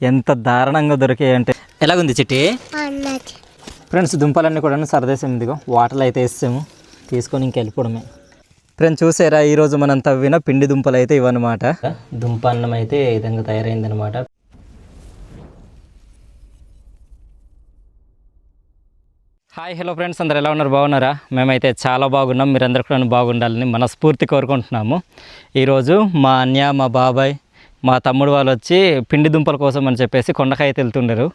ఎంత దారుణంగా దొరికాయంటే. ఎలాగుంది చిట్టి? ఫ్రెండ్స్ దుంపలన్నీ కూడా సరదేశం. ఇదిగో వాటర్లో అయితే వేసాము. తీసుకొని ఇంక వెళ్ళిపోవడమే. ఫ్రెండ్స్ చూసారా? ఈరోజు మనం తవ్విన పిండి దుంపలు అయితే ఇవన్నమాట. దుంప అన్నం అయితే ఈ విధంగా తయారైందనమాట హాయ్ హలో ఫ్రెండ్స్. అందరు ఎలా ఉన్నారు? బాగున్నారా? మేమైతే చాలా బాగున్నాం. మీరందరూ కూడా బాగుండాలని మనస్ఫూర్తి కోరుకుంటున్నాము. ఈరోజు మా అన్య మా బాబాయ్ మా తమ్ముడు వాళ్ళు వచ్చి పిండి దుంపల కోసం అని చెప్పేసి కొండకాయ వెళ్తుండరు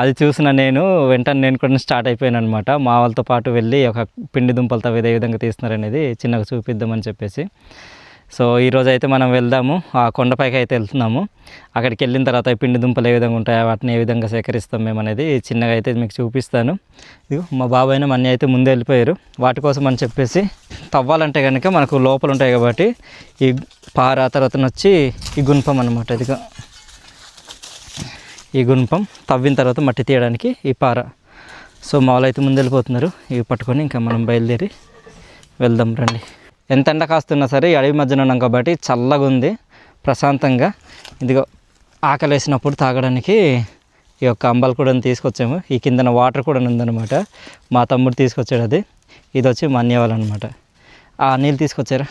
అది చూసిన నేను వెంటనే నేను కూడా స్టార్ట్ అయిపోయాను అనమాట మా వాళ్ళతో పాటు వెళ్ళి ఒక పిండి దుంపలు తవ్వి ఏ విధంగా తీస్తున్నారనేది చిన్నగా చూపిద్దామని చెప్పేసి. సో ఈరోజు అయితే మనం వెళ్దాము. ఆ కొండపైకి అయితే వెళ్తున్నాము అక్కడికి వెళ్ళిన తర్వాత పిండి దుంపలు ఏ విధంగా ఉంటాయో వాటిని ఏ విధంగా సేకరిస్తాం మేము అనేది చిన్నగా అయితే మీకు చూపిస్తాను. మా బాబాయ్ మా అయితే ముందే వెళ్ళిపోయారు. వాటి కోసం అని చెప్పేసి తవ్వాలంటే కనుక మనకు లోపల ఉంటాయి కాబట్టి ఈ పార తర్వాత వచ్చి ఈ గుణపం అనమాట ఇదిగో. ఈ గుణపం తవ్విన తర్వాత మట్టి తీయడానికి ఈ పార. సో మామూలు అయితే ముందు వెళ్ళిపోతున్నారు ఇవి పట్టుకొని ఇంకా మనం బయలుదేరి వెళ్దాం రండి. ఎంత ఎండ కాస్తున్నా సరే అడవి మధ్యన ఉన్నాం కాబట్టి చల్లగా ఉంది ప్రశాంతంగా. ఇదిగో ఆకలి వేసినప్పుడు తాగడానికి ఈ యొక్క అంబల్ కూడా తీసుకొచ్చాము. ఈ కిందన వాటర్ కూడా ఉందన్నమాట మా తమ్ముడు తీసుకొచ్చాడు అది. ఇది వచ్చి మా అనమాట ఆ నీళ్ళు తీసుకొచ్చారా.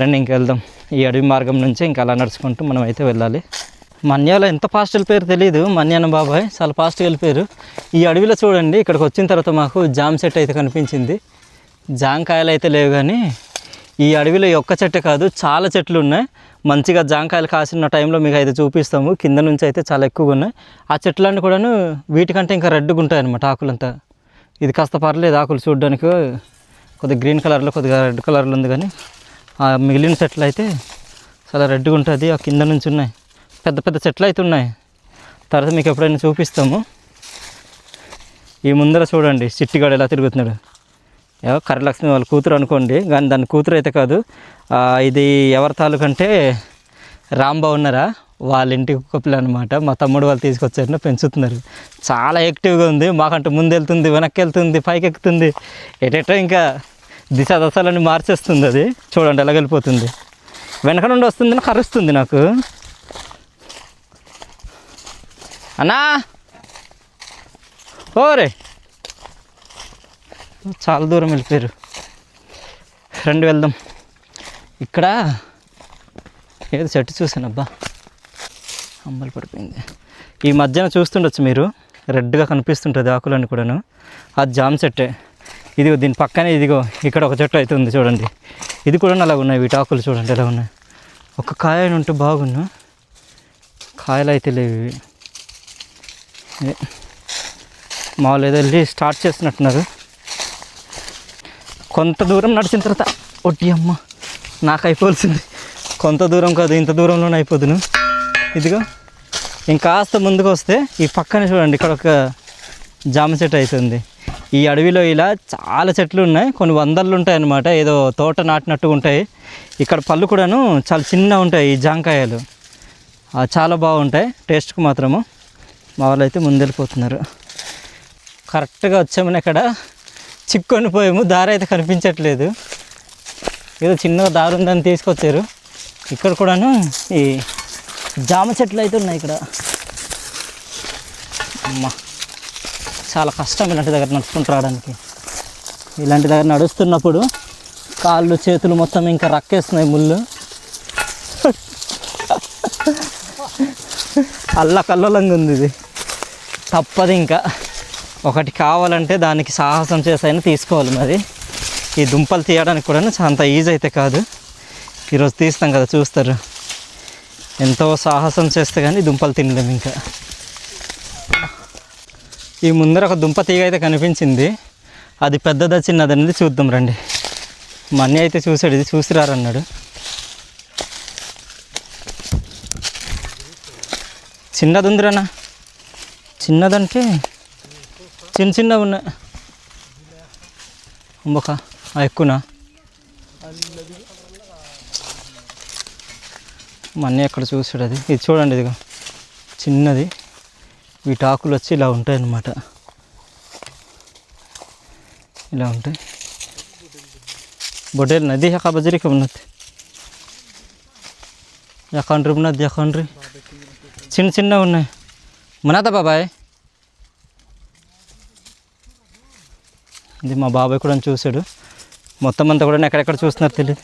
రండి ఇంక వెళ్దాం. ఈ అడవి మార్గం నుంచి ఇంకా అలా నడుచుకుంటూ మనం అయితే వెళ్ళాలి. మన్యాలో ఎంత ఫాస్ట్ వెళ్ళిపోయారు తెలియదు మన్యాన బాబాయ్ చాలా ఫాస్ట్గా వెళ్ళిపోయారు. ఈ అడవిలో చూడండి ఇక్కడికి వచ్చిన తర్వాత మాకు జామ్ చెట్టు అయితే కనిపించింది. జాంకాయలు అయితే లేవు కానీ ఈ అడవిలో ఒక్క చెట్టే కాదు చాలా చెట్లు ఉన్నాయి. మంచిగా జాంకాయలు కాసిన టైంలో మీకు అయితే చూపిస్తాము. కింద నుంచి అయితే చాలా ఎక్కువగా ఉన్నాయి. ఆ చెట్లన్నీ కూడాను వీటికంటే ఇంకా రెడ్గా ఉంటాయి అన్నమాట ఆకులంతా. ఇది కాస్త పర్లేదు ఆకులు చూడడానికి. కొద్దిగా గ్రీన్ కలర్లో కొద్దిగా రెడ్ కలర్లో ఉంది కానీ ఆ మిగిలిన చెట్లు అయితే చాలా రెడ్గా ఉంటుంది. ఆ కింద నుంచి ఉన్నాయి. పెద్ద పెద్ద చెట్లు అయితే ఉన్నాయి. తర్వాత మీకు ఎప్పుడైనా చూపిస్తాము. ఈ ముందర చూడండి చిట్టిగాడు ఎలా తిరుగుతున్నాడు. ఏవో కరలక్ష్మి వాళ్ళ కూతురు అనుకోండి కానీ దాని కూతురు అయితే కాదు. ఇది ఎవరి తాలూకంటే రాంబాబు ఉన్నారా? వాళ్ళ ఇంటి కుక్కపిల్ల అనమాట మా తమ్ముడు వాళ్ళు తీసుకొచ్చారు పెంచుతున్నారు. చాలా యాక్టివ్గా ఉంది. మాకంటే ముందు వెళ్తుంది వెనక్కి వెళ్తుంది పైకి ఎక్కుతుంది. ఎటెటో ఇంకా దిశ దశలని మార్చేస్తుంది అది. చూడండి ఎలా వెళ్ళిపోతుంది. వెనక నుండి వస్తుందని కరుస్తుంది నాకు. అన్నా! ఓరే! చాలా దూరం వెళ్ళిపోయారు. రెండు వెళ్దాం. ఇక్కడ ఏదో చెట్టు చూసాను అబ్బా అమ్మలు పడిపోయింది. ఈ మధ్యన చూస్తుండొచ్చు మీరు. రెడ్గా కనిపిస్తుంటుంది ఆకులన్నీ కూడాను. ఆ జామ చెట్టే. ఇదిగో దీని పక్కనే ఇదిగో ఇక్కడ ఒక చెట్టు అయితే ఉంది చూడండి. ఇది కూడా అలా ఉన్నాయి వీటి ఆకులు చూడండి ఎలా ఉన్నాయి. ఒక కాయ ఉంటే బాగున్నా. కాయలు అయితే లేవు ఇవి. మామూలు ఏదో వెళ్ళి స్టార్ట్ చేసినట్టున్నారు కొంత దూరం నడిచిన తర్వాత ఒట్టి అమ్మ నాకు అయిపోవాల్సింది. కొంత దూరం కాదు ఇంత దూరంలోనే అయిపోదును. ఇదిగో ఇంకాస్త ముందుకు వస్తే ఈ పక్కనే చూడండి ఇక్కడ ఒక జామ చెట్టు అవుతుంది ఈ అడవిలో ఇలా చాలా చెట్లు ఉన్నాయి. కొన్ని వందలు ఉంటాయి అన్నమాట ఏదో తోట నాటినట్టు ఉంటాయి. ఇక్కడ పళ్ళు కూడాను చాలా చిన్న ఉంటాయి ఈ జాంకాయలు. చాలా బాగుంటాయి. టేస్ట్కి మాత్రము. మా వాళ్ళు అయితే ముందెళ్ళిపోతున్నారు కరెక్ట్గా వచ్చామని ఇక్కడ చిక్కుని పోయాము దారి అయితే కనిపించట్లేదు. ఏదో చిన్నగా దారి ఉందని తీసుకొచ్చారు. ఇక్కడ కూడాను ఈ జామ చెట్లు అయితే ఉన్నాయి ఇక్కడ. అమ్మ. చాలా కష్టం ఇలాంటి దగ్గర నడుచుకుంటూ రావడానికి. ఇలాంటి దగ్గర నడుస్తున్నప్పుడు కాళ్ళు చేతులు మొత్తం ఇంకా రక్కేస్తున్నాయి ముళ్ళు. అల్లకల్లోలంగా ఉంది ఇది. తప్పదు ఇంకా. ఒకటి కావాలంటే దానికి సాహసం చేసైనా తీసుకోవాలి మరి. ఈ దుంపలు తీయడానికి కూడా అంత ఈజీ అయితే కాదు. ఈరోజు తీస్తాం కదా చూస్తారు. ఎంతో సాహసం చేస్తే కానీ దుంపలు తినలేము ఇంకా. ఈ ముందర ఒక దుంప తీగ అయితే కనిపించింది. అది పెద్దదా చిన్నది అనేది చూద్దాం రండి. మా అయితే చూసాడు ఇది చూసి రారన్నాడు చిన్నది ఉందిరానా చిన్నదంటే చిన్న చిన్నవి ఉన్నాయి ఒక ఎక్కువనా? మా ఎక్కడ చూసాడు అది? ఇది చూడండి ఇదిగో. చిన్నది. వీటి ఆకులు వచ్చి ఇలా ఉంటాయి అన్నమాట ఇలా ఉంటాయి. బొడేల్ నది ఎక్క బజరికి ఉన్నది. ఎకండ్రి ఉన్నది ఎకండ్రి చిన్న చిన్నవి ఉన్నాయి. మునాద బాబాయ్. ఇది మా బాబాయ్ కూడా చూశాడు. మొత్తం అంతా కూడా ఎక్కడెక్కడ చూస్తున్నారు తెలియదు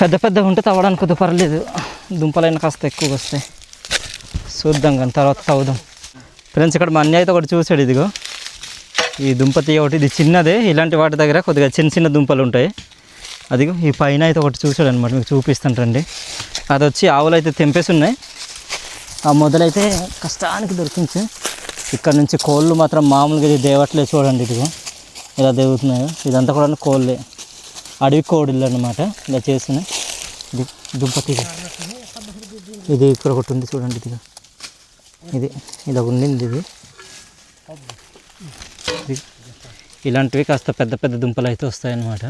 పెద్ద పెద్దగా ఉంటే తవ్వడానికి కొద్దిగా పర్లేదు దుంపలైనా కాస్త ఎక్కువగా వస్తాయి. చూద్దాం కానీ తర్వాత తవ్వుదాం ఫ్రెండ్స్ ఇక్కడ మా అన్నయ్య అయితే ఒకటి చూశాడు ఇదిగో. ఈ దుంపతి ఒకటి ఇది చిన్నదే ఇలాంటి వాటి దగ్గర కొద్దిగా చిన్న చిన్న దుంపలు ఉంటాయి. అదిగో ఈ పైన అయితే ఒకటి చూశాడు అనమాట మీకు చూపిస్తుంటండి అది వచ్చి ఆవులు అయితే తెంపేసి ఉన్నాయి. ఆ మొదలైతే కష్టానికి దొరికించి ఇక్కడ నుంచి కోళ్ళు మాత్రం మామూలుగా ఇది దేవట్లే చూడండి ఇదిగో. ఇలా దేవుతున్నాయో ఇదంతా కూడా కోళ్ళే. అడవి కోడిళ్ళు అనమాట ఇలా చేసిన ఇది దుంపతి ఇది ఇక్కడ ఒకటి ఉంది చూడండి ఇదిగో. ఇది ఇది ఉండింది ఇది. ఇలాంటివి కాస్త పెద్ద పెద్ద దుంపలు అయితే వస్తాయన్నమాట.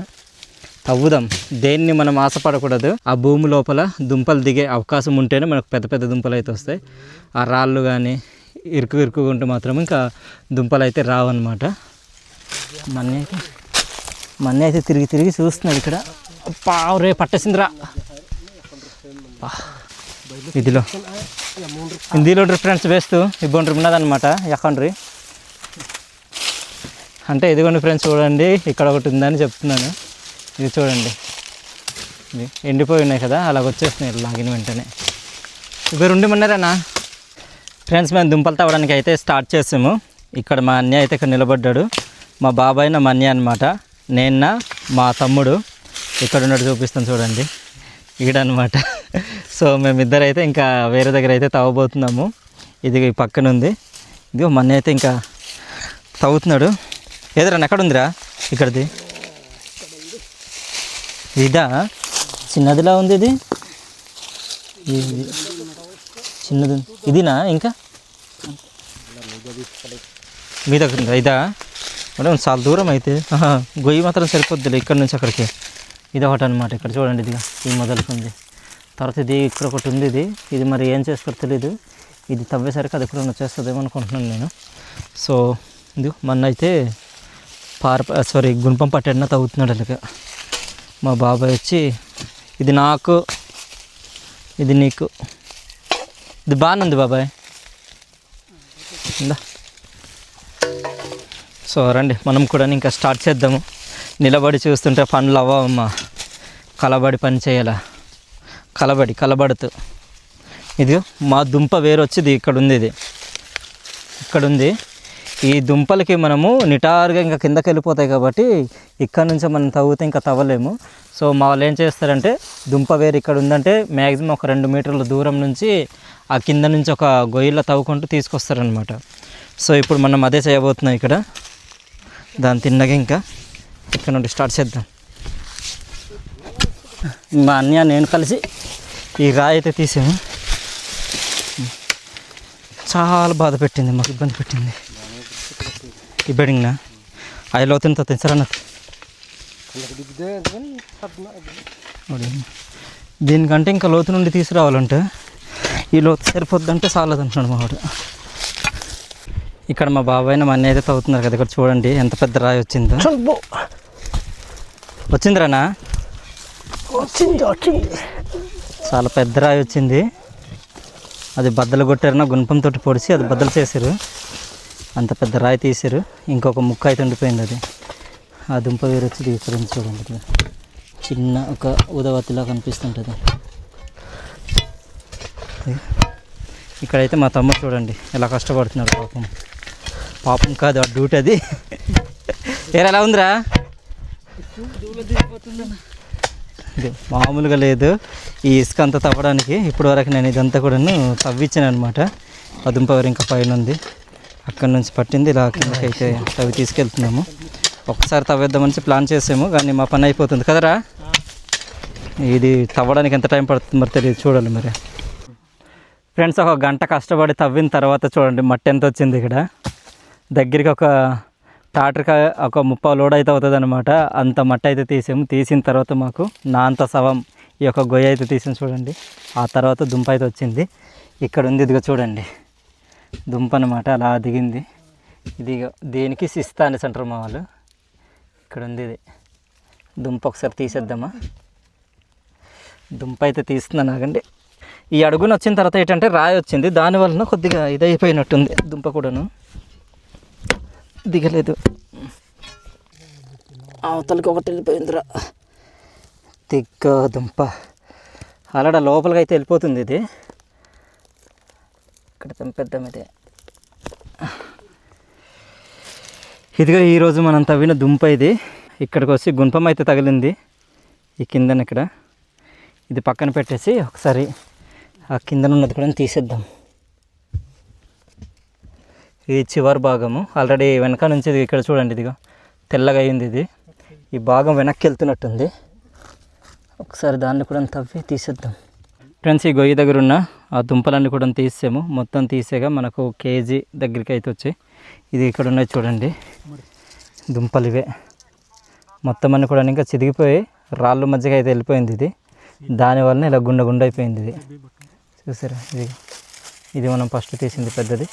తవ్వుదాం. దేన్ని మనం ఆశపడకూడదు. ఆ భూమి లోపల దుంపలు దిగే అవకాశం ఉంటేనే మనకు పెద్ద పెద్ద దుంపలు అయితే వస్తాయి. ఆ రాళ్ళు కానీ ఇరుకు ఇరుకుగా ఉంటే మాత్రం ఇంకా దుంపలు అయితే రావన్నమాట. మన్ని అయితే మన్ని అయితే తిరిగి తిరిగి చూస్తున్నాడు ఇక్కడ. పావురే పట్టేసిందిరా. ఇదిలో. ఇందులో ఫ్రెండ్స్ వేస్తూ ఇబ్బంది ఉన్నదన్నమాట ఎక్కండ్రి అంటే ఇదిగోండి ఫ్రెండ్స్ చూడండి ఇక్కడ ఒకటి ఉందని చెప్తున్నాను. ఇది చూడండి. ఎండిపోయి ఉన్నాయి కదా అలాగ వచ్చేస్తున్నాయి లాగిన వెంటనే. ఇవి రెండు ఉన్నారన్నా ఫ్రెండ్స్ మేము దుంపలు తవ్వడానికి అయితే స్టార్ట్ చేసాము. ఇక్కడ మా అన్నయ్య అయితే ఇక్కడ నిలబడ్డాడు. మా బాబాయ్ నా మా అన్నయ్య అనమాట నేన్న మా తమ్ముడు. ఇక్కడ ఉన్నట్టు చూపిస్తాను చూడండి. ఈడనమాట సో మేమిద్దరు అయితే ఇంకా వేరే దగ్గర అయితే తవ్వబోతున్నాము. ఇది పక్కన ఉంది ఇదిగో మొన్న అయితే ఇంకా తవ్వుతున్నాడు. ఏదరా ఎక్కడ ఉందిరా? ఇక్కడిది. ఇదా? చిన్నదిలా ఉంది ఇది? చిన్నది ఇదినా ఇంకా? మీ దగ్గర ఉందా ఇదా? మేడం చాలా దూరం అయితే. గొయ్యి మాత్రం సరిపోద్దిలే ఇక్కడ నుంచి అక్కడికి. ఇది ఒకటి అనమాట ఇక్కడ చూడండి ఇదిగా ఈ మొదలుకుంది. తర్వాత ఇది ఇక్కడ ఒకటి ఉంది ఇది ఇది మరి ఏం చేస్తారో తెలీదు. ఇది తవ్వేసరికి అది ఎప్పుడైనా వచ్చేస్తుందేమో అనుకుంటున్నాను నేను. సో ఇది మొన్న అయితే పార సారీ గుణపం పట్టడిన తవ్వుతున్నాడు అలాగ మా బాబాయ్ వచ్చి ఇది నాకు ఇది నీకు. ఇది బాగానే ఉంది బాబాయ్. ఇందా సో రండి మనం కూడా ఇంకా స్టార్ట్ చేద్దాము. నిలబడి చూస్తుంటే పనులు అవ్వమ్మా కలబడి పని చేయాలా? కలబడి కలబడుతూ. ఇది మా దుంప వేరు వచ్చి ఇక్కడ ఉంది ఇది. ఇక్కడ ఉంది ఈ దుంపలకి మనము నిటారుగా ఇంకా కిందకి వెళ్ళిపోతాయి కాబట్టి ఇక్కడ నుంచి మనం తవ్వుతే ఇంకా తవ్వలేము. సో మా వాళ్ళు ఏం చేస్తారంటే దుంప వేరు ఇక్కడ ఉందంటే మ్యాక్సిమం ఒక రెండు మీటర్ల దూరం నుంచి ఆ కింద నుంచి ఒక గొయ్యిలో తవ్వుకుంటూ తీసుకొస్తారనమాట సో ఇప్పుడు మనం అదే చేయబోతున్నాం ఇక్కడ. దాని తిన్నగా ఇంకా ఇక్కడ నుండి స్టార్ట్ చేద్దాం. మా అన్నయ్య నేను కలిసి ఈ రాయి అయితే తీసాము. చాలా బాధ పెట్టింది మాకు ఇబ్బంది పెట్టింది. ఈ బెడింగ్నా. అది లోతులతో తెచ్చరన్న దీనికంటే ఇంకా లోతు నుండి తీసుకురావాలంటే ఈ లోతు సరిపోద్దంటే చాలదు అంటున్నాడు మా వాడు. ఇక్కడ మా బాబాయ్ మా అన్నయ్య అయితే తవ్వుతున్నారు కదా ఇక్కడ చూడండి ఎంత పెద్ద రాయి వచ్చిందో. వచ్చిందిరానా వచ్చింది వచ్చింది. చాలా పెద్ద రాయి వచ్చింది. అది బద్దలు కొట్టారన గుణపంతో పొడిచి అది బద్దలు చేశారు. అంత పెద్ద రాయి తీశారు. ఇంకొక ముక్క అయితే ఉండిపోయింది అది. ఆ దుంప వేరు వచ్చి ఉంది చూడండి. చిన్న ఒక ఉదవతిలా కనిపిస్తుంటుంది. ఇక్కడైతే మా తమ్ముడు చూడండి ఎలా కష్టపడుతున్నాడు పాపం. పాపం కాదు ఆ డ్యూటీ అది. ఏరా ఎలా ఉందిరా? ఇది మామూలుగా లేదు. ఈ ఇసుక అంతా తవ్వడానికి ఇప్పటి వరకు నేను ఇదంతా కూడాను తవ్వించాను అనమాట అదుంపవరి ఇంకా పైన ఉంది. అక్కడి నుంచి పట్టింది ఇలా కిందకి అయితే తవ్వి తీసుకెళ్తున్నాము. ఒకసారి తవ్వేద్దామని ప్లాన్ చేసాము కానీ మా పని అయిపోతుంది. కదరా? ఇది తవ్వడానికి ఎంత టైం పడుతుంది మరి తెలియదు చూడాలి మరి. ఫ్రెండ్స్ ఒక గంట కష్టపడి తవ్విన తర్వాత చూడండి మట్టి ఎంత వచ్చింది ఇక్కడ. దగ్గరికి ఒక టాటర్కాయ ఒక ముప్పై లోడ్ అయితే అవుతుంది అనమాట అంత మట్టి అయితే తీసాము. తీసిన తర్వాత మాకు నా అంత సవం ఈ యొక్క గొయ్య అయితే తీసాము చూడండి. ఆ తర్వాత దుంప అయితే వచ్చింది. ఇక్కడ ఉంది ఇదిగో చూడండి. దుంప అనమాట అలా దిగింది. ఇది దీనికి సిస్తా అనేసి అంటారు మా వాళ్ళు. ఇక్కడ ఉంది ఇది. దుంప ఒకసారి తీసేద్దామా? దుంప అయితే తీస్తున్నాను ఆగండి ఈ అడుగున వచ్చిన తర్వాత ఏంటంటే రాయి వచ్చింది. దాని వలన కొద్దిగా ఇదైపోయినట్టుంది దుంప కూడాను. దిగలేదు. అవతలకి ఒకటి వెళ్ళిపోయిందిరా. తిక్క దుంప అలాడ లోపలికి అయితే వెళ్ళిపోతుంది ఇది. ఇక్కడ తెంపేద్దాం ఇది. ఇదిగో ఈరోజు మనం తవ్విన దుంప ఇది. ఇక్కడికి వచ్చి గుంపం అయితే తగిలింది. ఈ కిందన ఇక్కడ. ఇది పక్కన పెట్టేసి ఒకసారి ఆ కిందన ఉన్నది కూడా తీసేద్దాం. ఇది చివరి భాగము. ఆల్రెడీ వెనక నుంచి ఇది ఇక్కడ చూడండి ఇదిగో. తెల్లగా అయింది ఇది. ఈ భాగం వెనక్కి వెళ్తున్నట్టుంది. ఒకసారి దాన్ని కూడా తవ్వి తీసేద్దాం. ఫ్రెండ్స్ ఈ గొయ్యి దగ్గర ఉన్న ఆ దుంపలన్నీ కూడా తీసాము మొత్తం తీసేగా మనకు కేజీ దగ్గరికి అయితే వచ్చాయి. ఇది ఇక్కడ ఉన్నాయి చూడండి. దుంపలు ఇవే. మొత్తం అన్నీ కూడా ఇంకా చిదిగిపోయి రాళ్ళు మధ్యగా అయితే వెళ్ళిపోయింది ఇది. దానివల్ల ఇలా గుండె గుండె అయిపోయింది ఇది. చూసారా? ఇది. ఇది మనం ఫస్ట్ తీసింది పెద్దది.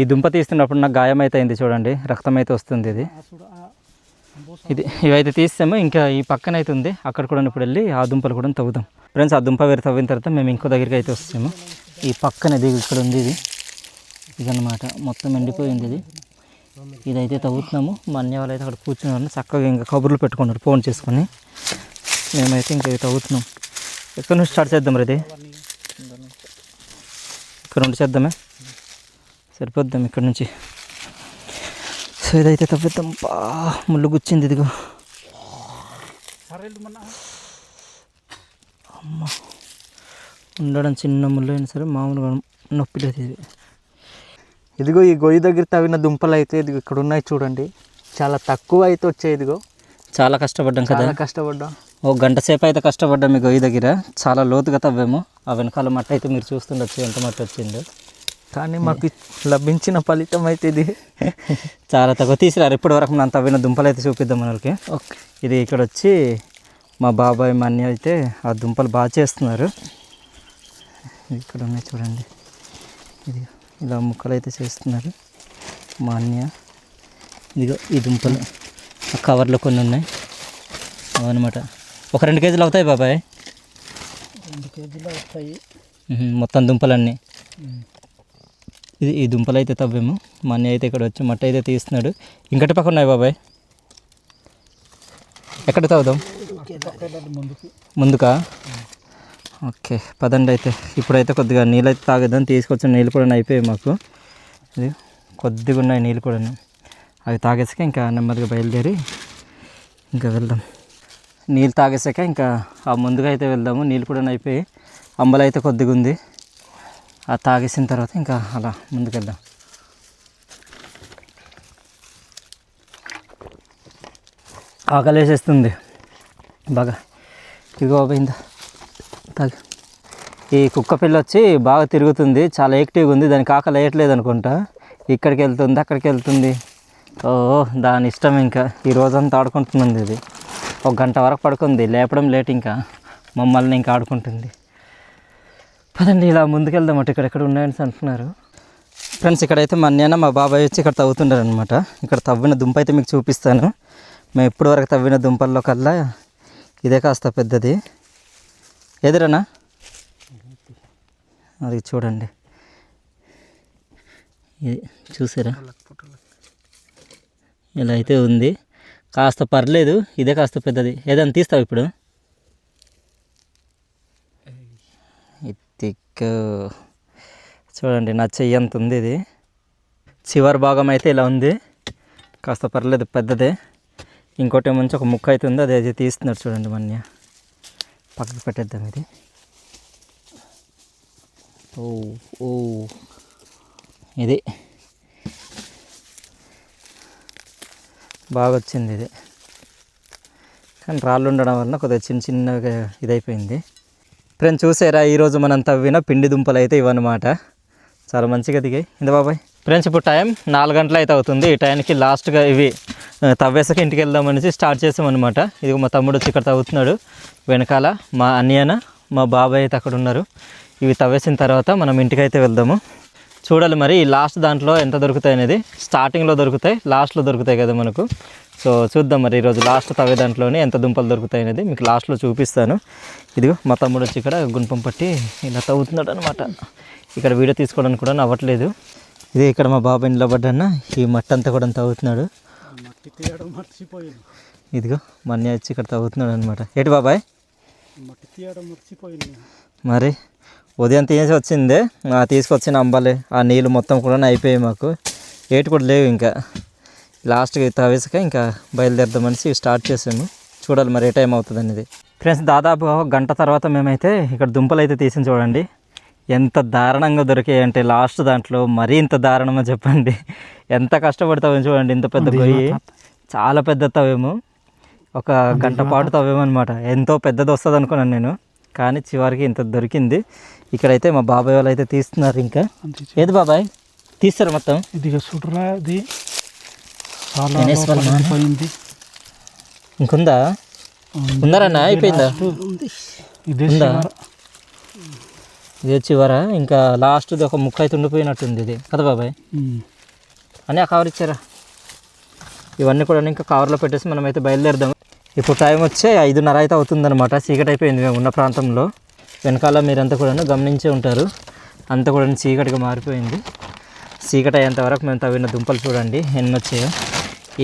ఈ దుంప తీస్తున్నప్పుడు నాకు గాయం అయితే అయింది చూడండి రక్తం అయితే వస్తుంది ఇది ఇది ఇవైతే తీస్తాము ఇంకా ఈ పక్కన అయితే ఉంది అక్కడ కూడా ఇప్పుడు వెళ్ళి ఆ దుంపలు కూడా తవ్వుదాం. ఫ్రెండ్స్ ఆ దుంప వేరు తవ్విన తర్వాత మేము ఇంకో దగ్గరికి అయితే వస్తాము. ఈ పక్కన ఇది ఇక్కడ ఉంది ఇది. ఇదన్నమాట మొత్తం ఎండిపోయింది ఇది. ఇదైతే తవ్వుతున్నాము మా అన్నయ్య వాళ్ళు అయితే అక్కడ కూర్చుని ఉన్నారు చక్కగా ఇంకా కబుర్లు పెట్టుకున్నారు ఫోన్ చేసుకొని. మేమైతే ఇంకా తవ్వుతున్నాం. ఎక్కడి నుంచి స్టార్ట్ చేద్దాం రేది ఇక్కడ నుండి చేద్దామే? సరిపోద్దాం ఇక్కడ నుంచి. సో ఇదైతే తవ్విద్దాం. బా ముళ్ళు గుచ్చింది ఇదిగో. అమ్మ ఉండడం చిన్న ముళ్ళు అయినా సరే మామూలుగా నొప్పి లేదు ఇది ఇదిగో ఈ గొయ్యి దగ్గర తవ్విన దుంపలు అయితే ఇదిగో ఇక్కడ ఉన్నాయి చూడండి. చాలా తక్కువ అయితే వచ్చాయి ఇదిగో. చాలా కష్టపడ్డాం కదా. కష్టపడ్డాం. ఓ గంట సేపు అయితే కష్టపడ్డాం మీ గొయ్యి దగ్గర. చాలా లోతుగా తవ్వాము. ఆ వెనకాల మట్టి అయితే మీరు చూస్తుండొచ్చు ఎంత మట్టి వచ్చిందో. కానీ మాకు లభించిన ఫలితం అయితే ఇది. చాలా తక్కువ. తీసిరారు. ఇప్పటి వరకు మనం తవ్విన దుంపలు అయితే చూపిద్దాం మనకి. ఓకే. ఇది ఇక్కడ వచ్చి మా బాబాయ్ మా అన్నయ్య అయితే ఆ దుంపలు బాగా చేస్తున్నారు. ఇక్కడ ఉన్నాయి చూడండి. ఇది ఇలా ముక్కలు అయితే చేస్తున్నారు. మా అన్నయ్య. ఇదిగో ఈ దుంపలు. ఆ కవర్లో కొన్ని ఉన్నాయి. అవన్నమాట ఒక రెండు కేజీలు అవుతాయి బాబాయ్? రెండు కేజీలు మ్మ్. మొత్తం దుంపలన్నీ. ఇది ఈ దుంపలు అయితే తవ్వేమో. మా అన్నయ్య అయితే ఇక్కడ వచ్చి మట్టి అయితే తీస్తున్నాడు. ఇంకటి పక్క ఉన్నాయి బాబాయ్? ఎక్కడ తవ్వుదాం? ముందుకా? ఓకే పదండి అయితే ఇప్పుడైతే కొద్దిగా నీళ్ళు అయితే తాగేద్దాం. తీసుకొచ్చిన నీళ్ళు కూడా అయిపోయాయి మాకు. ఇది కొద్దిగా ఉన్నాయి నీళ్ళు కూడా అవి తాగేసాక ఇంకా నెమ్మదిగా బయలుదేరి ఇంకా వెళ్దాం. నీళ్ళు తాగేసాక ఇంకా ఆ ముందుగా అయితే వెళ్దాము. నీళ్ళు కూడా అయిపోయి అంబలు అయితే కొద్దిగా ఉంది ఆ తాగేసిన తర్వాత ఇంకా అలా ముందుకెళ్దాం. ఆకలేసేస్తుంది. ఆకలి వేసేస్తుంది బాగా ఇదిగో పోయిందా? తాగి. ఈ కుక్క పిల్ల వచ్చి బాగా తిరుగుతుంది. చాలా యాక్టివ్గా ఉంది. దానికి ఆకలి వేయట్లేదు అనుకుంటా. ఇక్కడికి వెళ్తుంది అక్కడికి వెళ్తుంది. ఓ దాని ఇష్టం ఇంకా. ఈ రోజంతా ఆడుకుంటుంది ఇది. ఒక గంట వరకు పడుకుంది. లేపడం లేట్ ఇంకా. మమ్మల్ని ఇంకా ఆడుకుంటుంది. అదండి ఇలా ముందుకెళ్దాం అటు ఇక్కడ ఎక్కడ ఉన్నాయని అంటున్నారు. ఫ్రెండ్స్ ఇక్కడైతే మా అన్నయ్య మా బాబాయ్ వచ్చి ఇక్కడ తవ్వుతుంటారు అనమాట ఇక్కడ తవ్విన దుంప అయితే మీకు చూపిస్తాను. మేము ఇప్పటి వరకు తవ్విన దుంపల్లో కల్లా ఇదే కాస్త పెద్దది. ఎదురనా అది చూడండి. చూసారా? ఇలా అయితే ఉంది. కాస్త పర్లేదు ఇదే కాస్త పెద్దది. ఏదైనా తీస్తావు ఇప్పుడు? థిక్ చూడండి నా చెయ్యి అంత ఉంది ఇది? చివరి భాగం అయితే ఇలా ఉంది. కాస్త పర్లేదు పెద్దదే. ఇంకోటి మంచి ఒక ముక్క అయితే ఉంది. అది అది తీస్తున్నారు చూడండి మన్య. పక్కకు పెట్టేద్దాం ఇది. ఓ ఓ. ఇది. బాగా వచ్చింది ఇది. కానీ రాళ్ళు ఉండడం వలన కొద్దిగా చిన్న చిన్నగా ఇదైపోయింది. ఫ్రెండ్స్ చూసారా? ఈరోజు మనం తవ్విన పిండి దుంపలు అయితే ఇవన్నమాట చాలా మంచిగా దిగాయి. ఇంత బాబాయ్. ఫ్రెండ్స్ ఇప్పుడు టైం నాలుగు గంటలు అయితే అవుతుంది. ఈ టైంకి లాస్ట్గా ఇవి ఆ, తవ్వేసాక ఇంటికి వెళ్దామనేసి స్టార్ట్ చేసామన్నమాట. ఇది మా తమ్ముడు వచ్చి ఇక్కడ తవ్వుతున్నాడు. వెనకాల మా అన్నయ్యన మా బాబాయ్ అయితే అక్కడ ఉన్నారు. ఇవి తవ్వేసిన తర్వాత మనం ఇంటికి అయితే వెళ్దాము. చూడాలి మరి. ఈ లాస్ట్ దాంట్లో ఎంత దొరుకుతాయి అనేది స్టార్టింగ్లో దొరుకుతాయి లాస్ట్లో దొరుకుతాయి కదా మనకు. సో చూద్దాం మరి ఈరోజు లాస్ట్ తవ్వే దాంట్లోనే ఎంత దుంపలు దొరుకుతాయి అనేది మీకు లాస్ట్లో చూపిస్తాను. ఇదిగో మా తమ్ముడు వచ్చి ఇక్కడ గుణపం పట్టి ఇలా తవ్వుతున్నాడు అనమాట ఇక్కడ వీడియో తీసుకోవడానికి కూడా అవ్వట్లేదు ఇది ఇక్కడ మా బాబాయ్ నిలబడ్డన్న ఈ మట్టి అంతా కూడా తవ్వుతున్నాడు. ఇదిగో మా అన్నయ్య వచ్చి ఇక్కడ తవ్వుతున్నాడు అనమాట ఏంటి బాబాయ్? మట్టి తీయడం మర్చిపోయాను మరి? ఉదయం తీసి వచ్చిందే. తీసుకొచ్చిన అంబాలి ఆ నీళ్ళు మొత్తం కూడా అయిపోయాయి మాకు. ఏటి కూడా లేవు ఇంకా. లాస్ట్కి తవ్వేసాక ఇంకా బయలుదేరదామనేసి స్టార్ట్ చేసాము. చూడాలి మరి ఏ టైం అవుతుంది అనేది ఫ్రెండ్స్ దాదాపుగా ఒక గంట తర్వాత మేమైతే ఇక్కడ దుంపలు అయితే తీసి చూడండి. ఎంత దారుణంగా దొరికాయి అంటే లాస్ట్ దాంట్లో మరీ ఇంత దారుణమో చెప్పండి. ఎంత కష్టపడతామో చూడండి. ఇంత పెద్ద గొయ్యి. చాలా పెద్ద తవ్వేమో. ఒక గంట పాటు తవ్వేమన్నమాట. ఎంతో పెద్దది వస్తుంది అనుకున్నాను నేను. కానీ చివరికి ఇంత దొరికింది. ఇక్కడైతే మా బాబాయ్ వాళ్ళు అయితే తీస్తున్నారు ఇంకా. ఏది బాబాయ్? తీస్తారు మొత్తం. నాన్న. పోయింది ఇంకుందా? ఉందారన్న అయిపోయిందా? ఉంది. ఇదే. ఇది చివర. ఇంకా లాస్ట్ది ఒక ముక్క అయితే ఉండిపోయినట్టుంది ఇది. కదా బాబాయ్. అని ఆ కవర్ ఇచ్చారా? ఇవన్నీ కూడా ఇంకా కవర్లో పెట్టేసి మనం అయితే బయలుదేరదాం. ఇప్పుడు టైం వచ్చే ఐదున్నర అయితే అవుతుందనమాట చీకటి అయిపోయింది మేము ఉన్న ప్రాంతంలో. వెనకాల మీరంతా కూడా గమనించే ఉంటారు. అంతా కూడా చీకటిగా మారిపోయింది. చీకటి అయ్యేంత వరకు మేము తవ్విన దుంపలు చూడండి. ఎన్ని వచ్చాయో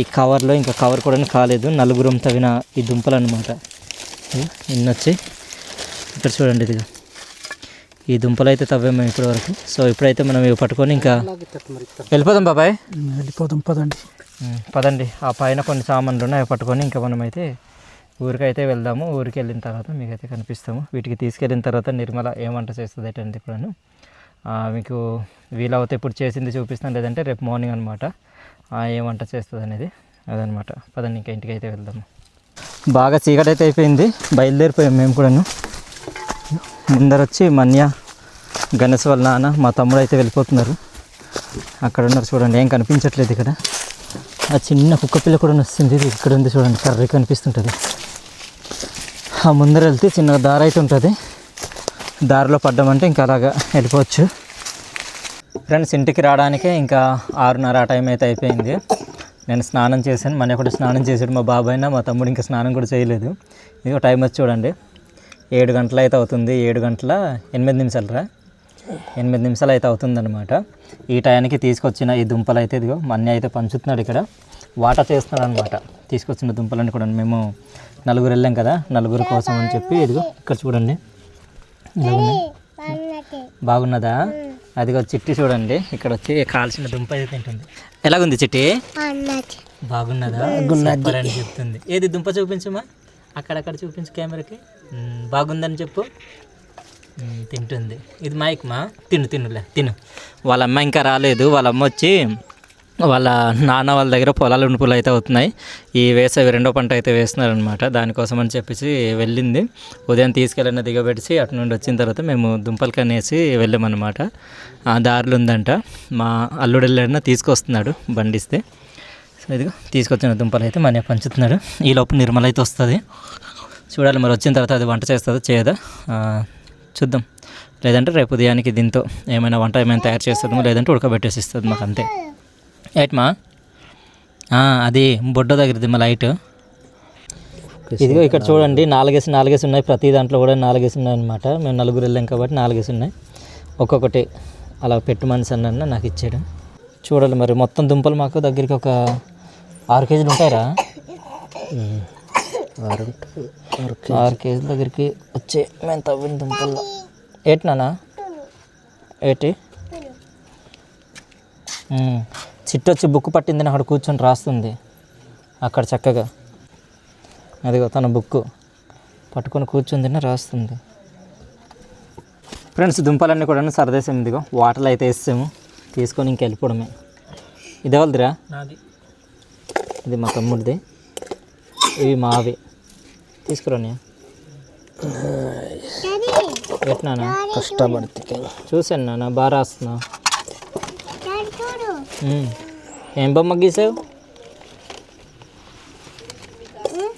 ఈ కవర్లో ఇంకా కవర్ కూడా కాలేదు. నలుగురం తవ్విన ఈ దుంపలు అనమాట ఎన్ని వచ్చాయి ఇక్కడ చూడండి ఇదిగా. ఈ దుంపలు అయితే తవ్వాము ఇప్పటి వరకు సో ఇప్పుడైతే మనం ఇవి పట్టుకొని ఇంకా వెళ్ళిపోదాం బాబాయ్. వెళ్ళిపోదాం పదండి. పదండి. ఆ పైన కొన్ని సామాన్లు ఉన్నాయి అవి పట్టుకొని ఇంకా మనమైతే ఊరికైతే వెళ్దాము. ఊరికి వెళ్ళిన తర్వాత మీకైతే కనిపిస్తాము. వీటికి తీసుకెళ్ళిన తర్వాత నిర్మల ఏం వంట చేస్తుంది ఏంటంటే ఇప్పుడు మీకు వీలవుతే ఇప్పుడు చేసింది చూపిస్తాను లేదంటే రేపు మార్నింగ్ అనమాట ఏం వంట చేస్తుంది అనేది అదనమాట పదండి ఇంకా ఇంటికి అయితే వెళ్దాము. బాగా చీకటి అయితే అయిపోయింది. బయలుదేరిపోయాం మేము కూడాను. ముందర వచ్చి మన్య గణేష్ వాళ్ళ నాన్న మా తమ్ముడు అయితే వెళ్ళిపోతున్నారు. అక్కడ ఉన్నారు చూడండి ఏం కనిపించట్లేదు ఇక్కడ. ఆ చిన్న కుక్క పిల్ల కూడా వస్తుంది ఇది ఇక్కడ ఉంది చూడండి కర్రీ కనిపిస్తుంటుంది. ఆ ముందర వెళ్తే చిన్న దారి అయితే ఉంటుంది. దారిలో పడ్డామంటే ఇంకా అలాగా వెళ్ళిపోవచ్చు. ఫ్రెండ్స్ ఇంటికి రావడానికే ఇంకా ఆరున్నర ఆ టైం అయితే అయిపోయింది. నేను స్నానం చేశాను మన కూడా స్నానం చేసాడు మా బాబాయ్ మా తమ్ముడు ఇంకా స్నానం కూడా చేయలేదు. ఇదిగో టైం వచ్చి చూడండి. ఏడు గంటలు అయితే అవుతుంది. ఏడు గంటల ఎనిమిది నిమిషాలు రా ఎనిమిది నిమిషాలు అయితే అవుతుందన్నమాట. ఈ టయానికి తీసుకొచ్చిన ఈ దుంపలు అయితే ఇదిగో మా అన్నయ్య అయితే పంచుతున్నాడు ఇక్కడ. వాట చేస్తున్నాడు అనమాట తీసుకొచ్చిన దుంపలని కూడా మేము నలుగురు వెళ్ళాం కదా నలుగురు కోసం అని చెప్పి ఇదిగో ఇక్కడ చూడండి. బాగున్నదా? అదిగో చిట్టి చూడండి. ఇక్కడ వచ్చి కాల్చిన దుంప అయితే తింటుంది. ఎలాగుంది చిట్టి? బాగున్నదా. సూపర్ అని చెప్తుంది. ఏది దుంప చూపించమా? అక్కడక్కడ చూపించు కెమెరాకి. బాగుందని చెప్పు. తింటుంది. ఇది మైక్ మా తిను తినులే తిను. వాళ్ళ అమ్మ ఇంకా రాలేదు. వాళ్ళ అమ్మ వచ్చి వాళ్ళ నాన్న వాళ్ళ దగ్గర పొలాలు ఉండుపులు అయితే అవుతున్నాయి. ఈ వేసవి రెండో పంట అయితే వేస్తున్నారనమాట దానికోసం అని చెప్పేసి వెళ్ళింది. ఉదయం తీసుకెళ్ళిన దిగబెట్టి అటు నుండి వచ్చిన తర్వాత మేము దుంపలు కనేసి వెళ్ళామన్నమాట. ఆ దారిలో ఉందంట. మా అల్లుడు వెళ్ళాడన తీసుకొస్తున్నాడు బండిస్తే. సో ఇదిగో తీసుకొచ్చిన దుంపలు అయితే మన పంచుతున్నాడు. ఈ లోపు నిర్మల అయితే వస్తుంది. చూడాలి మరి వచ్చిన తర్వాత అది వంట చేస్తుందో చేయదా? చూద్దాం. లేదంటే రేపు ఉదయానికి దీంతో ఏమైనా వంట ఏమైనా తయారు చేస్తుందో లేదంటే ఉడకబెట్టేసి ఇస్తుంది మాకు అంతే. ఏట్మా మా. అది బొడ్డ దగ్గరది మా లైట్. ఇదిగో ఇక్కడ చూడండి నాలుగేసి నాలుగేసి ఉన్నాయి. ప్రతి దాంట్లో కూడా నాలుగేసి ఉన్నాయి అనమాట మేము నలుగురు వెళ్ళాం కాబట్టి నాలుగేసి ఉన్నాయి. ఒక్కొక్కటి అలా పెట్టు మనిషి అన్న నాకు ఇచ్చాడు. చూడాలి మరి మొత్తం దుంపలు మాకు దగ్గరికి ఒక ఆరు కేజీలు ఉంటాయరా? ఆరు. కేజీల దగ్గరికి వచ్చే మేము తవ్విన దుంపల్లో? ఏటి నానా ఏటి. చిట్టు వచ్చి బుక్ పట్టిందని అక్కడ కూర్చొని రాస్తుంది. అక్కడ చక్కగా. అదిగో తన బుక్ పట్టుకొని కూర్చుందని రాస్తుంది. ఫ్రెండ్స్ దుంపలన్నీ కూడా సరదేసాము. ఇదిగో వాటర్లో అయితే వేసాము తీసుకొని ఇంక వెళ్ళిపోవడమే. ఇది ఎవరిదిరా నాది. ఇది మా తమ్ముడిది. ఇవి మావి. తీసుకురాని ఎట్నానా? కష్టపడితే చూశాను నాన్న బాగా రాస్తున్నా. ఏం బొమ్మ గీసావు?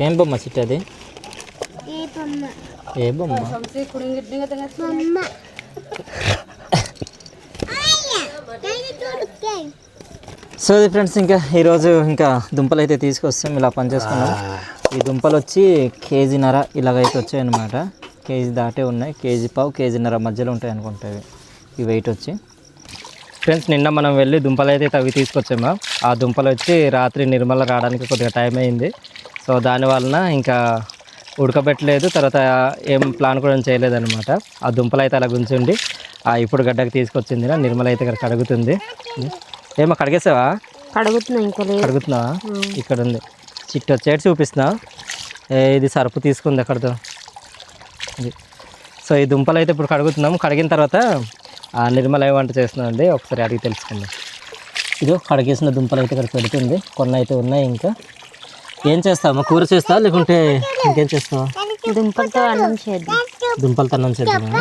ఏం బొమ్మ చిట్టి అది? ఏ బొమ్మ? సో ఫ్రెండ్స్ ఇంకా ఈరోజు ఇంకా దుంపలు అయితే తీసుకొస్తాం ఇలా పనిచేసుకున్నాం ఈ దుంపలు వచ్చి కేజీన్నర ఇలాగైతే వచ్చాయి అనమాట కేజీ దాటే ఉన్నాయి. కేజీ పావు కేజీన్నర మధ్యలో ఉంటాయి అనుకుంటాయి ఈ వెయిట్ వచ్చి. ఫ్రెండ్స్ నిన్న మనం వెళ్ళి దుంపలు అయితే తవ్వి తీసుకొచ్చాము? ఆ దుంపలు వచ్చి రాత్రి నిర్మల రావడానికి కొద్దిగా టైం అయింది. సో దాని వలన ఇంకా ఉడకబెట్టలేదు. తర్వాత ఏం ప్లాన్ కూడా చేయలేదు అనమాట ఆ దుంపలు అయితే అలా గుంచుండి ఆ ఇప్పుడు గడ్డకి తీసుకొచ్చింది నా నిర్మల అయితే ఇక్కడ కడుగుతుంది. ఏమో కడిగేసావా? కడుగుతున్నా ఇంకా కడుగుతున్నావా? ఇక్కడ ఉంది చిట్టు వచ్చేటి చూపిస్తున్నా. ఏ ఇది సరుపు తీసుకుంది అక్కడతో. ఇది. సో ఈ దుంపలు అయితే ఇప్పుడు కడుగుతున్నాం. కడిగిన తర్వాత ఆ నిర్మల ఏ వంట చేస్తుందండి? ఒకసారి అడిగి తెలుసుకుందాం. ఇది కడిగేసిన దుంపలు అయితే ఇక్కడ పెడుతుంది. కొన్ని అయితే ఉన్నాయి ఇంకా. ఏం చేస్తావా కూర చేస్తావా? లేకుంటే ఇంకేం చేస్తావా? దుంపలతో అన్నం చేద్దాం. దుంపలతో అన్నం చేద్దామా?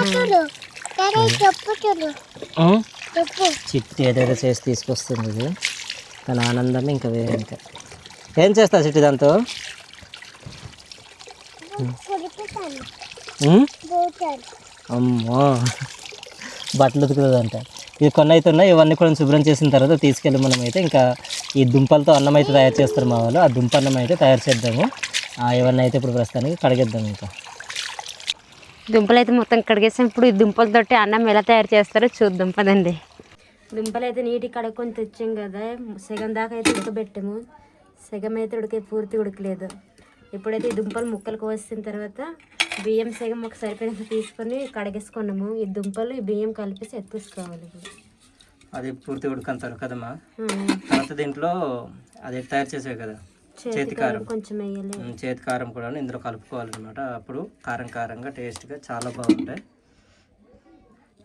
ఉం? చిట్టి ఏదైతే చేసి తీసుకొస్తుంది ఇది. తన ఆనందం ఇంకా వేరే ఇంకా. ఏం చేస్తావు చిట్టి దాంతో? అమ్మో. బట్టలు ఉతుకుతుందంట ఇది కొన్ని అయితే ఉన్నాయి ఇవన్నీ కూడా శుభ్రం చేసిన తర్వాత తీసుకెళ్ళి మనం అయితే ఇంకా ఈ దుంపలతో అన్నం అయితే తయారు చేస్తారు మా వాళ్ళు. ఆ దుంప అన్నం అయితే తయారు చేద్దాము. ఆ, ఇవన్నీ అయితే ఇప్పుడు ప్రస్తుతానికి కడిగేద్దాం ఇంకా. దుంపలు అయితే మొత్తం కడిగేసాం. ఇప్పుడు ఈ దుంపలతోటి అన్నం ఎలా తయారు చేస్తారో చూద్దాం. పదండి. దుంపలు అయితే నీటికి కడుక్కొని తెచ్చాం కదా. సగం దాకా అయితే ఉడకబెట్టాము. సగం అయితే ఉడికే పూర్తి ఉడకలేదు. ఇప్పుడైతే ఈ దుంపలు ముక్కలు కోసిన తర్వాత బియ్యం సగం ఒక సరిపోయినంత తీసుకొని కడిగేసుకున్నాము. ఈ దుంపలు ఈ బియ్యం కలిపేసి ఎత్తుకోవాలి ఇప్పుడు అది పూర్తి ఉడకంతారు కదమ్మా. తర్వాత దీంట్లో అది తయారు చేసేవి కదా? చేతి కారం. కొంచెం వేయాలి. చేతి కారం కూడా ఇందులో కలుపుకోవాలన్నమాట. అప్పుడు కారం కారంగా టేస్ట్గా చాలా బాగుంటాయి.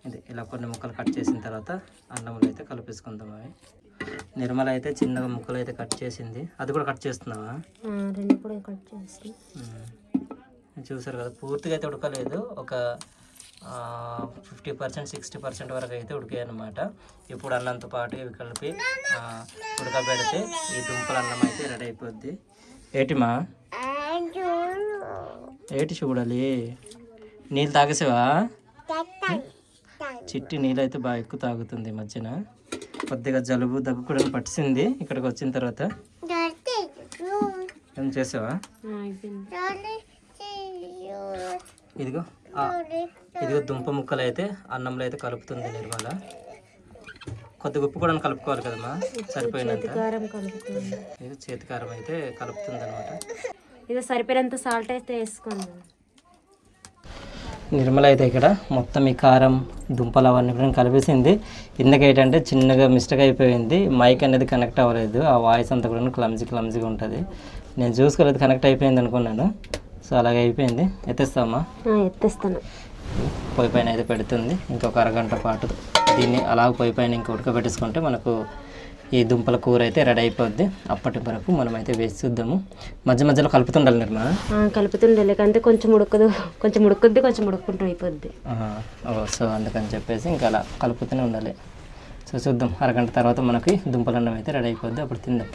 ఇది ఇలా కొన్ని ముక్కలు కట్ చేసిన తర్వాత అన్నంలో అయితే కలిపేసుకుందాం అవి. నిర్మల అయితే చిన్నగా ముక్కలు అయితే కట్ చేసింది. అది కూడా కట్ చేస్తున్నావా? ఆ, రెండు కూడా కట్ చేసి. ఉమ్. చూసారు కదా పూర్తిగా అయితే ఉడకలేదు. ఒక ఫిఫ్టీ పర్సెంట్ సిక్స్టీ పర్సెంట్ వరకు అయితే ఉడికాయి అనమాట ఇప్పుడు అన్నంతో పాటు ఇవి కలిపి ఉడకబెడితే ఈ దుంపల అన్నం అయితే రెడీ అయిపోద్ది. ఏటిమా ఏటి చూడాలి? నీళ్ళు తాగేసావా? చిట్టి నీళ్ళు అయితే బాగా ఎక్కువ తాగుతుంది ఈ మధ్యన. కొద్దిగా జలుబు దగ్గు కూడా పట్టింది ఇక్కడికి వచ్చిన తర్వాత. ఏం చేసావా? ఇదిగో ఇదిగో దుంప ముక్కలు అయితే అన్నంలో అయితే కలుపుతుంది నిర్మల. కొద్దిగా ఉప్పు కూడా కలుపుకోవాలి కదమ్మా? సరిపోయినంత. ఇది చేతికారం అయితే కలుపుతుంది అనమాట ఇది సరిపోయినంత సాల్ట్ అయితే వేసుకుందాం నిర్మల అయితే ఇక్కడ మొత్తం ఈ కారం దుంపలు అవన్నీ కూడా కలిపేసింది. ఏంటంటే చిన్నగా మిస్టేక్ అయిపోయింది. మైక్ అనేది కనెక్ట్ అవ్వలేదు. ఆ వాయిస్ అంతా కూడా క్లమ్జీ క్లమ్జీగా ఉంటుంది. నేను చూసుకోలేదు కనెక్ట్ అయిపోయింది అనుకున్నాను. సో అలాగే అయిపోయింది. ఎత్తేస్తామా ఎత్తేస్తాను. పొయ్యి పైన అయితే పెడుతుంది. ఇంకొక అరగంట పాటు దీన్ని అలా పొయ్యి పైన ఇంకా ఉడకబెట్టేసుకుంటే మనకు ఈ దుంపల కూర అయితే రెడీ అయిపోద్ది. అప్పటి వరకు మనం అయితే వేసి చూద్దాము. మధ్య మధ్యలో కలుపుతుండాలి నిర్మా ఆ, కలుపుతుండే లేకంటే కొంచెం ఉడకదు. కొంచెం ఉడుకుద్ది కొంచెం ఉడుకుంటూ అయిపోద్ది. సో అందుకని చెప్పేసి ఇంకా అలా కలుపుతూనే ఉండాలి. సో చూద్దాం. అరగంట తర్వాత మనకి దుంపల అన్నం అయితే రెడీ అయిపోద్ది. అప్పుడు తిందాం.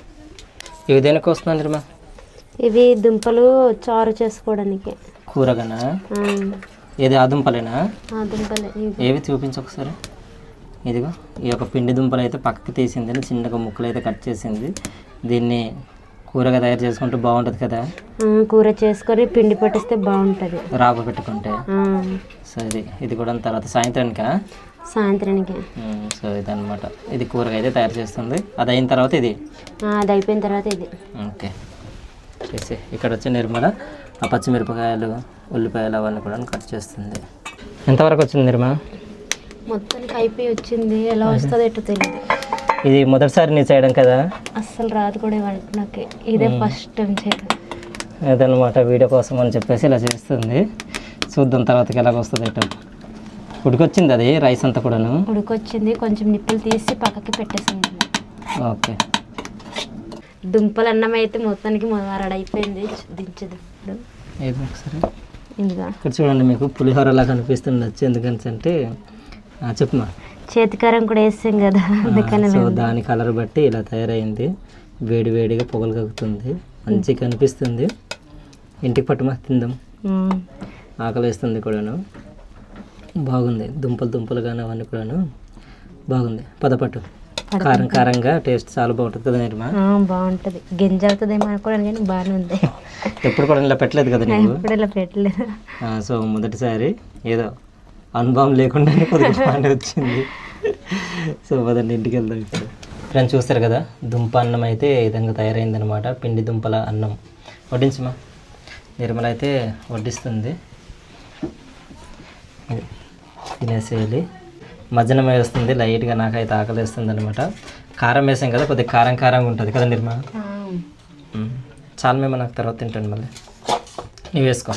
ఇవి దేనికి వస్తుంది నిర్మా ఇవి దుంపలు చారు చేసుకోవడానికి. కూరగానా? ఏది? ఆ దుంపలేనా? ఆ దుంపలు. ఏవి చూపించు ఒకసారి. ఇదిగో ఈ యొక్క పిండి దుంపలు అయితే పక్కకి తీసింది చిన్నగా ముక్కలు అయితే కట్ చేసింది. దీన్ని కూరగా తయారు చేసుకుంటే బాగుంటుంది కదా? కూర చేసుకొని పిండి పట్టిస్తే బాగుంటుంది. రాబ పెట్టుకుంటే? ఆ, సో ఇది ఇది కూడా తర్వాత సాయంత్రానికా? సాయంత్రానికి. సో ఇదన్నమాట. ఇది కూరగా అయితే తయారు చేస్తుంది. అది అయిన తర్వాత ఇది? అది అయిపోయిన తర్వాత ఇది. ఓకే. చేసి ఇక్కడ వచ్చి నిర్మల ఆ పచ్చిమిరపకాయలు ఉల్లిపాయలు అవన్నీ కూడా కట్ చేస్తుంది. ఎంతవరకు వచ్చింది నిర్మల? మొత్తానికి అయిపోయి వచ్చింది. ఎలా వస్తుందో ఎటో తెలియదు ఇది మొదటిసారి నీ చేయడం కదా? అస్సలు రాదు కూడా ఇవాళ నాకు. ఇదే ఫస్ట్ టైం చేయడం. అదనమాట వీడియో కోసం అని చెప్పేసి ఇలా చేస్తుంది. చూద్దాం తర్వాతకి ఎలాగ వస్తుంది ఎటు. ఉడికొచ్చింది అది రైస్ అంతా కూడాను? ఉడికొచ్చింది. కొంచెం నిప్పులు తీసి పక్కకి పెట్టేసింది ఓకే. దుంపల అన్నం అయితే మొత్తానికి రెడీ అయిపోయింది దించదు ఇప్పుడు ఏది ఒకసారి. ఇంకా ఇక్కడ చూడండి మీకు పులిహోర లాగా కనిపిస్తుండొచ్చు ఎందుకని అంటే. చెప్పుమా చేతికారం కూడా వేసాం కదా అందుకని సో దాని కలర్ బట్టి ఇలా తయారైంది. వేడి వేడిగా పొగలు కక్కుతుంది. మంచిగా కనిపిస్తుంది. ఇంటికి పట్టుమా తిందాం. ఆకలి వేస్తుంది కూడాను. బాగుంది. దుంపలు దుంపలు కానీ అవన్నీ కూడాను. బాగుంది. పద పట్టు. కారం కారంగా టేస్ట్ చాలా బాగుంటుంది కదా నిర్మా? బాగుంటది. గింజ అవుతుందేమో అనుకోవడానికి కానీ బాగానే ఉంది. ఎప్పుడు కూడా ఇలా పెట్టలేదు కదా ఎప్పుడు ఇలా పెట్టలేదు. సో మొదటిసారి ఏదో అనుభవం లేకుండానే కొద్దిగా బాగానే వచ్చింది. సో పదండి ఇంటికి వెళ్దాం ఇప్పుడు. ఫ్రెండ్స్ చూస్తారు కదా దుంప అన్నం అయితే ఈ విధంగా తయారైందనమాట పిండి దుంపల అన్నం. వడ్డించమా? నిర్మల అయితే వడ్డిస్తుంది. ఇది తినేసేయాలి. మధ్యాహ్నం వేస్తుంది లైట్గా నాకైతే ఆకలి వేస్తుంది అనమాట కారం వేసాం కదా కొద్దిగా కారం కారంగా ఉంటుంది కదా నిర్మల. చాలా మేము. నాకు తర్వాత తింటాను మళ్ళీ. ఇవి వేసుకో.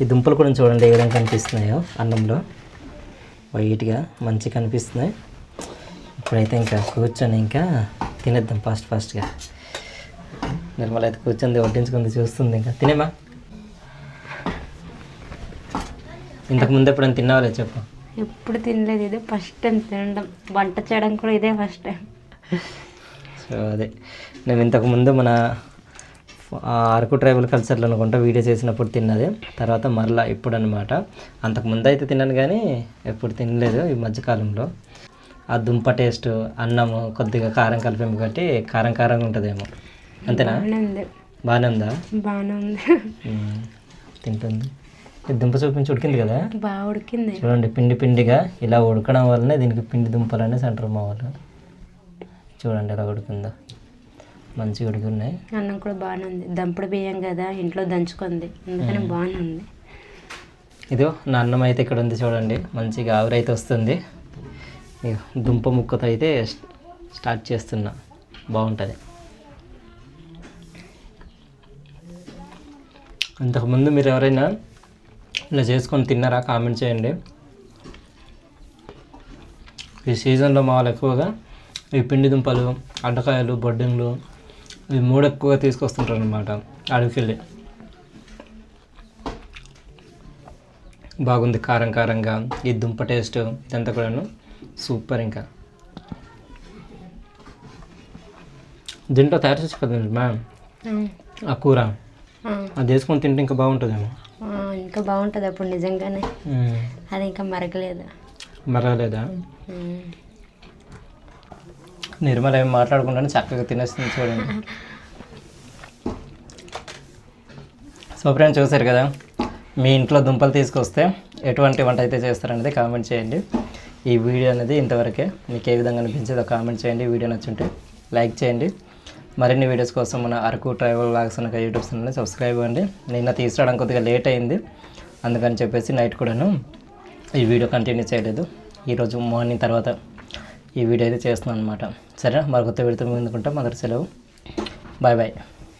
ఈ దుంపలు కూడా చూడండి ఏ విధంగా కనిపిస్తున్నాయో అన్నంలో. వైట్గా మంచిగా కనిపిస్తున్నాయి. ఇప్పుడైతే ఇంకా కూర్చొని ఇంకా తినేద్దాం ఫాస్ట్ ఫాస్ట్గా. నిర్మల అయితే కూర్చొని వడ్డించుకుంది చూస్తుంది ఇంకా. తినేమా? ఇంతకు ముందు ఎప్పుడైనా తిన్నావాలే చెప్పు? ఎప్పుడు తినలేదు ఇదే ఫస్ట్ టైం తినడం. వంట చేయడం కూడా ఇదే ఫస్ట్ టైం సో అదే. నేను ఇంతకు ముందు మన అరకు ట్రైబల్ కల్చర్లో అనుకుంటా వీడియో చేసినప్పుడు తిన్నది. తర్వాత మరలా ఇప్పుడు అనమాట అంతకు ముందు అయితే తిన్నాను కానీ ఎప్పుడు తినలేదు ఈ మధ్యకాలంలో ఆ దుంప టేస్ట్ అన్నము కొద్దిగా కారం కలిపాము కాబట్టి కారం కారంగా ఉంటుందేమో. అంతేనా? బాగానే ఉంది. బాగానే ఉందా. తింటుంది. దుంప చూపించి ఉడికింది కదా? బాగా ఉడికింది. చూడండి పిండి పిండిగా ఇలా ఉడకడం వల్లనే దీనికి పిండి దుంపలు అనేసి అంటారు మా వాళ్ళు. చూడండి ఎలా ఉడికిందో. మంచిగా ఉడికిన్నాయి. అన్నం కూడా బాగానే ఉంది. దంపుడు బియ్యం కదా ఇంట్లో దంచుకుంది. అందుకని బాగానే ఉంది. ఇదో నా అన్నం అయితే ఇక్కడ ఉంది చూడండి. మంచిగా ఆవిరైతే వస్తుంది. దుంప ముక్కతో అయితే స్టార్ట్ చేస్తున్నా. బాగుంటుంది. ఇంతకుముందు మీరు ఎవరైనా ఇలా చేసుకొని తిన్నారా? కామెంట్ చేయండి. ఈ సీజన్లో మా వాళ్ళు ఎక్కువగా ఈ పిండి దుంపలు అడ్డకాయలు బొడ్డింగ్లు ఇవి మూడు ఎక్కువగా తీసుకొస్తుంటారు అనమాట అడవికెళ్ళి. బాగుంది కారం కారంగా ఈ దుంప టేస్ట్ ఇదంతా కూడాను సూపర్ ఇంకా. దీంట్లో తయారు చేసి కదా మ్యామ్ ఆ కూర? అది వేసుకొని తింటే ఇంకా బాగుంటుందేమో? ఇంకా బాగుంటుంది అప్పుడు నిజంగానే. అది ఇంకా మరగలేదు? మరగలేదా. నిర్మల ఏం మాట్లాడుకుంటాను చక్కగా తినేస్తుంది చూడండి. సో ఫ్రెండ్స్ చూసారు కదా? మీ ఇంట్లో దుంపలు తీసుకొస్తే ఎటువంటి వంట అయితే చేస్తారనేది కామెంట్ చేయండి. ఈ వీడియో అనేది ఇంతవరకే. మీకు ఏ విధంగా అనిపించేదో కామెంట్ చేయండి. వీడియో నచ్చుంటే లైక్ చేయండి. మరిన్ని వీడియోస్ కోసం మన అరకు ట్రావెల్ లాగ్స్ ఉన్న యూట్యూబ్ ఛానల్ని సబ్స్క్రైబ్ అవ్వండి. నిన్న తీసుకురావడం కొద్దిగా లేట్ అయింది. అందుకని చెప్పేసి నైట్ కూడాను ఈ వీడియో కంటిన్యూ చేయలేదు. ఈరోజు మార్నింగ్ తర్వాత ఈ వీడియో అయితే చేస్తున్నాను అనమాట సరే మరి కొత్త వీడియోతో ముందుకుంటాం మొదటి సెలవు. Bye bye.